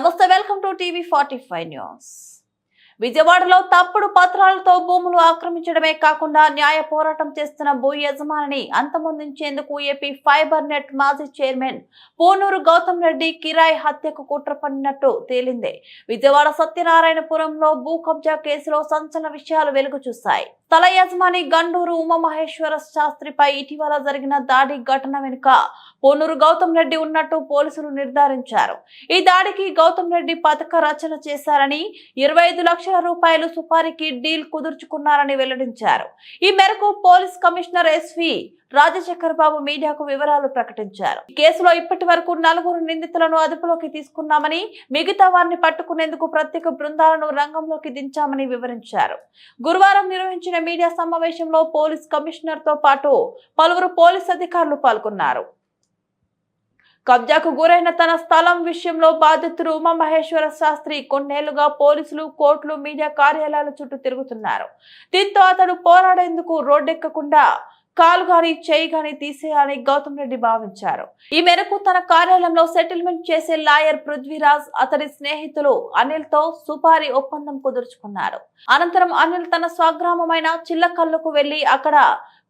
Namaste, welcome to TV 45 News. విజయవాడలో తప్పుడు పత్రాలతో భూములు ఆక్రమించడమే కాకుండా న్యాయ పోరాటం చేస్తున్న భూ యజమానిని అంతమొందించేందుకు ఏపీ ఫైబర్ నెట్ మాజీ చైర్మన్ పోనూరు గౌతమ్ రెడ్డి కిరాయి హత్యకు కుట్ర పడినట్టు తేలింది. విజయవాడ సత్యనారాయణపురంలో భూ కబ్జా కేసులో సంచలన విషయాలు వెలుగు చూశాయి. తల యజమాని గండూరు ఉమామహేశ్వర శాస్త్రిపై ఇటీవల జరిగిన దాడి ఘటన వెనుక పోనూరు గౌతమ్ రెడ్డి ఉన్నట్టు పోలీసులు నిర్ధారించారు. ఈ దాడికి గౌతమ్ రెడ్డి పథక రచన చేశారని ఇరవై ఐదు లక్షల రూపాయలు సుపారీకి డీల్ కుదుర్చుకున్నారని వెల్లడించారు. ఈ మేరకు police commissioner SV Rajasekhar Babu మీడియాకు వివరాలు ప్రకటించారు. కేసులో ఇప్పటి వరకు నలుగురు నిందితులను అదుపులోకి తీసుకున్నామని మిగతా వారిని పట్టుకునేందుకు ప్రత్యేక బృందాలను రంగంలోకి దించామని వివరించారు. గురువారం నిర్వహించిన మీడియా సమావేశంలో పోలీస్ కమిషనర్తో పాటు పలువురు పోలీస్ అధికారులు పాల్గొన్నారు. కబ్జాకు గురైన తన స్థలం విషయంలో బాధితుడు ఉమామహేశ్వర శాస్త్రి కొన్నేళ్ళుగా పోలీసులు కోర్టులు మీడియా కార్యాలయాల చుట్టూ తిరుగుతున్నారు. దీంతో అతడు పోరాడేందుకు రోడ్డెక్కకుండా కాలు గాని చేయి గాని తీసేయాలని గౌతమ్ రెడ్డి భావించారు. ఈ మేరకు తన కార్యాలయంలో సెటిల్మెంట్ చేసే లాయర్ పృథ్వీరాజ్ అతడి స్నేహితులు అనిల్తో సుపారీ ఒప్పందం కుదుర్చుకున్నారు. అనంతరం అనిల్ తన స్వగ్రామమైన చిల్లకల్లుకు వెళ్ళి అక్కడ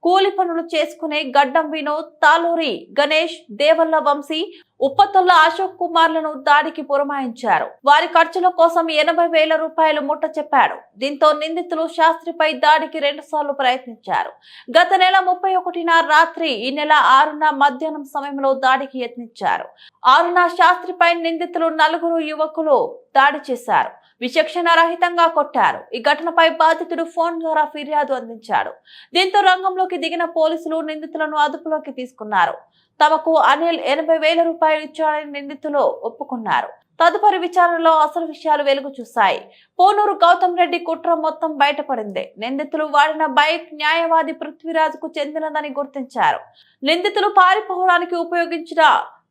కూలి పనులు చేసుకునే గడ్డం వినోద్ తాలూరి గణేష్ దేవల్ల వంశీ ఉప్పతొల్ల అశోక్ కుమార్లను దాడికి పురమాయించారు. వారి ఖర్చుల కోసం ఎనభై వేల రూపాయలు ముట్ట చెప్పాడు. దీంతో నిందితులు శాస్త్రిపై దాడికి రెండు సార్లు ప్రయత్నించారు. గత నెల ముప్పై ఒకటిన రాత్రి ఈ నెల ఆరున మధ్యాహ్నం సమయంలో దాడికి యత్నించారు. ఆరున శాస్త్రిపై నిందితులు నలుగురు యువకులు దాడి చేశారు. విచక్షణ రహితంగా కొట్టారు. ఈ ఘటనపై బాధితుడు ఫోన్ ద్వారా ఫిర్యాదు అందించాడు. దీంతో రంగంలోకి దిగిన పోలీసులు నిందితులను అదుపులోకి తీసుకున్నారు. తమకు అనిల్ ఎనభై వేల రూపాయలు ఇచ్చాడని నిందితులు ఒప్పుకున్నారు. తదుపరి విచారణలో అసలు విషయాలు వెలుగు చూశాయి పోనూరు గౌతమ్ రెడ్డి కుట్ర మొత్తం బయటపడింది. నిందితులు వాడిన బైక్ న్యాయవాది పృథ్వీరాజ్కు చెందినదని గుర్తించారు. నిందితులు పారిపోవడానికి ఉపయోగించిన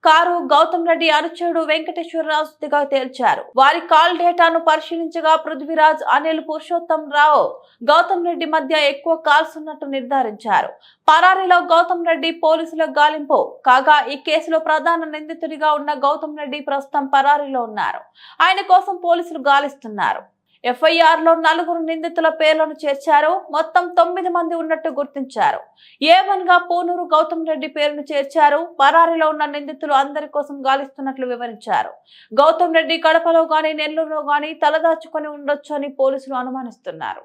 కారు గౌతమ్ రెడ్డి అనుచరుడు వెంకటేశ్వరరాజుగా తేల్చారు. వారి కాల్ డేటాను పరిశీలించగా పృథ్వీరాజ్ అనిల్ పురుషోత్తం రావు గౌతమ్ రెడ్డి మధ్య ఎక్కువ కాల్స్ ఉన్నట్టు నిర్ధారించారు. పరారీలో గౌతమ్ రెడ్డి పోలీసుల గాలింపు. కాగా ఈ కేసులో ప్రధాన నిందితుడిగా ఉన్న గౌతమ్ రెడ్డి ప్రస్తుతం పరారీలో ఉన్నారు. ఆయన కోసం పోలీసులు గాలిస్తున్నారు. ఎఫ్ఐఆర్లో నలుగురు నిందితుల పేర్లను చేర్చారు. మొత్తం తొమ్మిది మంది ఉన్నట్టు గుర్తించారు. ఏవన్గా పూనూరు గౌతమ్ రెడ్డి పేరును చేర్చారు. పరారీలో ఉన్న నిందితులు అందరి కోసం గాలిస్తున్నట్లు వివరించారు. గౌతమ్ రెడ్డి కడపలో గాని నెల్లూరులో గాని తలదాచుకొని ఉండొచ్చు అని పోలీసులు అనుమానిస్తున్నారు.